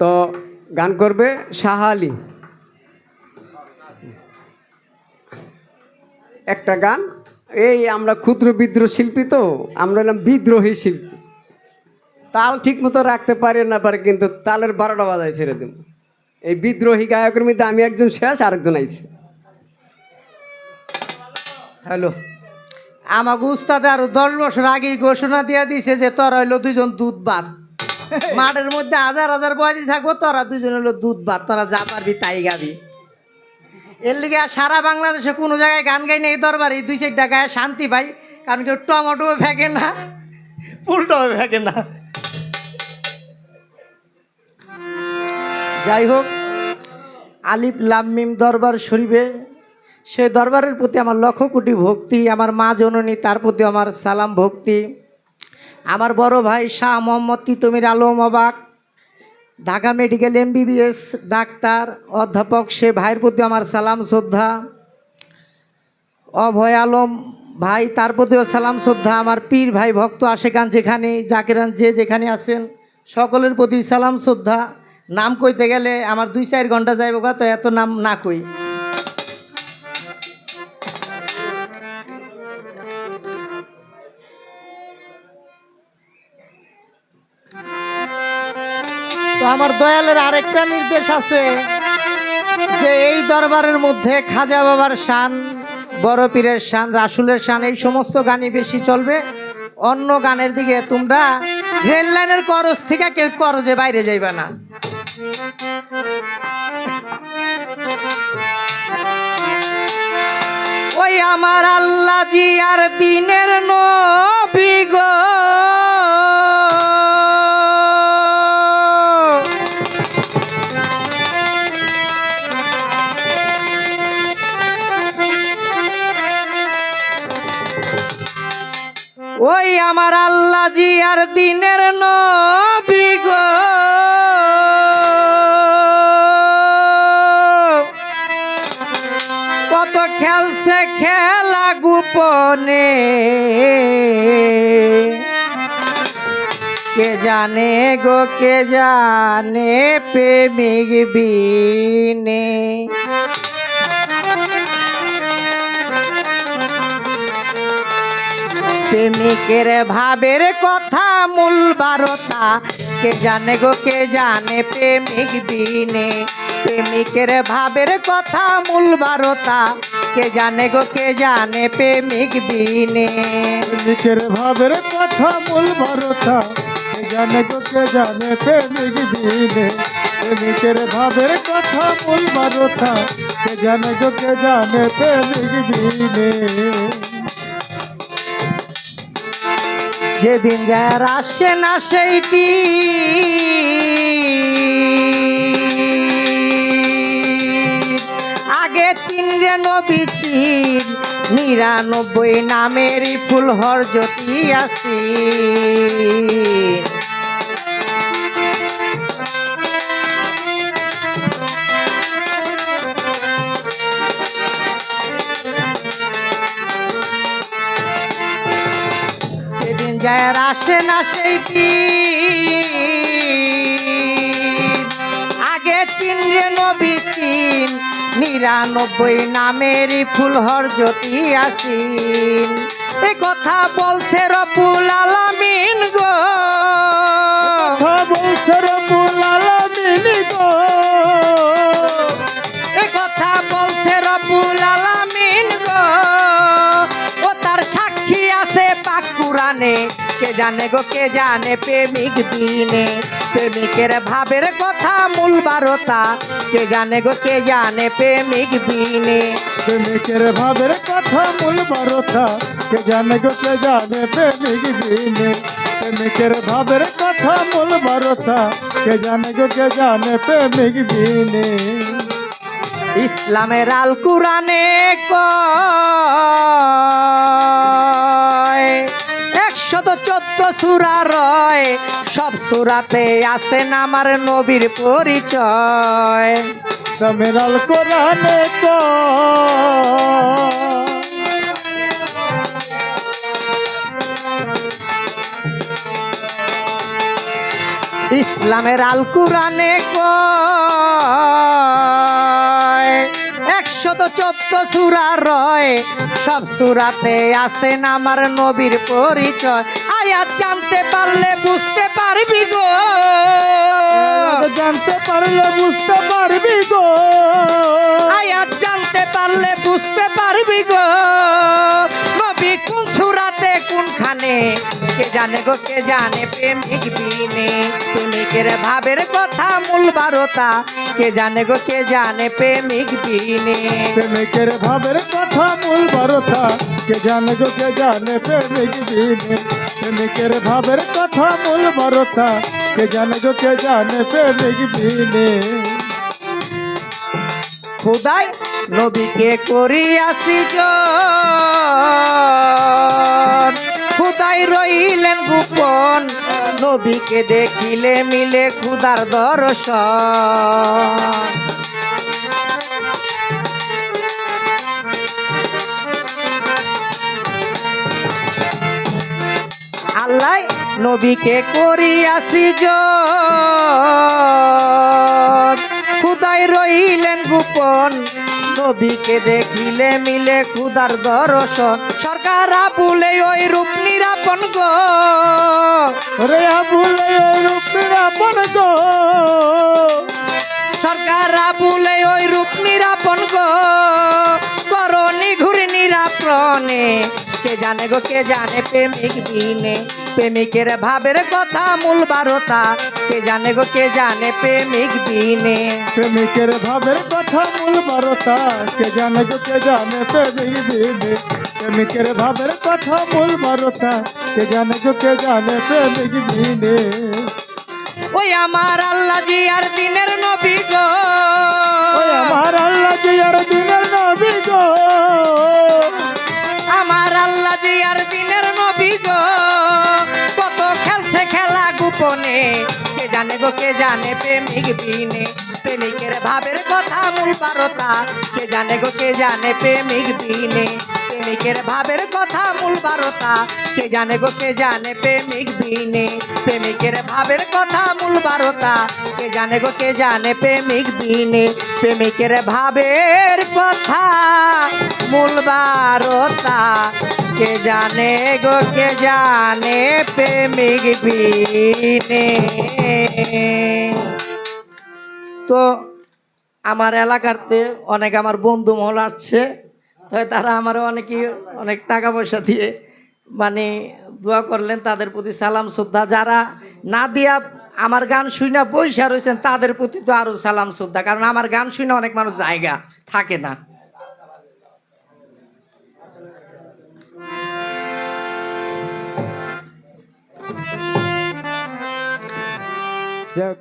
তো গান করবে শাহ আলী। একটা গান, এই আমরা ক্ষুদ্র বিদ্রোহ শিল্পী তো, আমরা হলাম বিদ্রোহী শিল্পী। তাল ঠিক মতো রাখতে পারে না পারে, কিন্তু তালের বারোটা বাজায় ছেড়ে দেব। এই বিদ্রোহী গায়কের মধ্যে আমি একজন শেষ, আরেকজন আইছি। হ্যালো। আমাকে উস্তাদে আরও দশ বছর আগেই ঘোষণা দিয়ে দিছে যে তোর হইল দুজন দুধ ভাত মাঠের মধ্যে হাজার হাজার বয়সী থাকব, তোরা দুজন হলো দুধ ভাত, তোরা যা পারবি তাই গাবি এর লিগে সারা বাংলাদেশে কোনো জায়গায় গান গাই নেই দরবারে দুই চারটা গায়ে শান্তি পাই, কারণ কেউ টমেটো ফেঁকে না পুলটাও ফেঁকে না। যাই হোক, আলিফ লাম্মিম দরবার শরীফে সে দরবারের প্রতি আমার লক্ষ কোটি ভক্তি, আমার মা জননী তার প্রতি আমার সালাম ভক্তি। আমার বড় ভাই শাহ মোহাম্মদ তিতুমির আলম অবাক। ঢাকা মেডিকেল এমবিবিএস ডাক্তার, অধ্যাপক সে ভাইয়ের প্রতি আমার সালাম, শ্রদ্ধা। অভয় আলম ভাই, তার প্রতিও সালাম, শ্রদ্ধা। আমার পীর ভাই, ভক্ত আশেকান যেখানে জাকেরান যে যেখানে আছেন, সকলের প্রতি সালাম, শ্রদ্ধা। নাম কইতে গেলে আমার দুই চার ঘণ্টা যাইব তো এত নাম না কই। আমার দয়ালের আরেকটা নির্দেশ আছে যে এই দরবারের মধ্যে খাজা বাবার শান, বড় পীরের শান, রাসুলের শান, এই সমস্ত গানই বেশি চলবে। অন্য গানের দিকে তোমরা রেল লাইনের করজ থেকে কেউ করজে বাইরে যাইবা না। ওই আমার আল্লাহ জি আর দিনের নবী ওই আমার আল্লাহ জি আর দিনের নবী কত খেলছে খেলা গোপনে। কে জানে গো, কে জানে প্রেমিক বিনে। প্রেমিকের ভাবের কথা মূল বারতা। কে জানে গো, কে জানে প্রেমিক বিনে। প্রেমিকের ভাবের কথা মূল বারতা। কে জানে গো, কে জানে প্রেমিক বিনে। প্রেমিকের ভাবের কথা মূল ভরতা কে জানে গো, কে জানে প্রেমিক দিনে প্রেমিকের ভাবের কথা মূল ভরতা কে জানে গো, কে জানে প্রেমিক দিনে যেদিন যার আসে না সেই আগে চিনরে নবী চিন নিরানব্বই নামেরই ফুল জ্যোতি আসি যায় আসে না সেই কি আগে চিনরে নবী চিন, নিরানব্বই নামের ফুল জ্যোতি আসিন। এ কথা বলছে রপুল আলামিন গো। কথা বলছে রব্বুল পাক কুরানে কে জানে গো কে জানে প্রেমিক দিনে প্রেমিকের ভাবের কথা মূল বারতা কে জানে গো কে জানে প্রেমিক দিনে প্রেমিকের ভাবের কথা মূল ভরতা কে জানে গো কে জানে প্রেমিক দিনে প্রেমিকের ভাবের কথা মূল ভরতা কে জানে গো কে জানে প্রেমিক দিনে ইসলামের আল কুরানে কয় সুরা রয় সব সুরাতে আছেন আমার নবীর পরিচয়। সামিরাল কোরআনে ইসলামের আল কুরানে কয় একশত চোদ্দ সুরা রয় সব সুরাতে আসেন আমার নবীর পরিচয়। আয়াত জানতে পারলে বুঝতে পারবি গো। জানতে পারলে বুঝতে পারবি গো। আয়াত জানতে পারলে বুঝতে পারবি গো। নবী কোন সুরাতে কোনখানে কে জানে গো কে জানে প্রেমিক বিনে প্রেমিকের ভাবের কথা মূল বারতা। কে জানে গো কে জানে প্রেমিক বিনে প্রেমিকের ভাবের কথা মূল বারতা। কে জানে গো কে জানে প্রেমিক দিনে? প্রেমিকের ভাবের কথা মূল বারতা। কে জানে গো কে জানে প্রেমিক দিনে? খুদাই নবীকে করিয়াছি খুদাই রইলেন গোপন। নবীকে দেখিলে মিলে খুদার দর্শন। আল্লাহ নবীকে করিয়াছি খুদাই রইলেন গোপন। নবীকে দেখিলে মিলে খুদার দর্শন সরকার বলে ওই রূপ নিরাপন গো। রে আবুলে রূপ নিরাপন গো। সরকার বলে ওই রূপ নিরাপন গো। করনি ঘুরে নিরাপনে কে জানে গো কে জানে প্রেমিক বিনে প্রেমিকের ভাবের কথা মূল বারতা। কে জানে গো কে জানে প্রেমিক বিনে প্রেমিকের ভাবের কথা মূল বারতা। কে জানে গো কে জানে প্রেমিক দিনে? প্রেমিকের ভাবের কথা মূল বারতা। কে জানে গো কে জানে প্রেমিক দিনে? ওই আমার আল্লাহ জি আর দিনের নবী গো। গোপনে, কে জানে গো, কে জানে প্রেমিক বিনে। প্রেমিকের ভাবের কথা মূল বারতা, কে জানে গো, কে জানে প্রেমিক বিনে। প্রেমিকের ভাবের কথা মূল বারতা, কে জানে গো, কে জানে প্রেমিক বিনে। প্রেমিকের ভাবের কথা মূল বারতা, কে জানে গো, কে জানে প্রেমিক বিনে। প্রেমিকের ভাবের কথা মূল বারতা কে জানে গো, কে জানে প্রেমিক বিনে। তো আমার এলাকাতে অনেক আমার বন্ধু মহল আসছে তারা আমার অনেকই অনেক টাকা পয়সা দিয়ে মানে দোয়া করলেন, তাদের প্রতি সালাম, শ্রদ্ধা। যারা না দিয়া আমার গান শুনে পয়সা রয়েছেন, তাদের প্রতি তো আরও সালাম, শ্রদ্ধা। কারণ আমার গান শুনে অনেক মানুষ জায়গা থাকে না। जग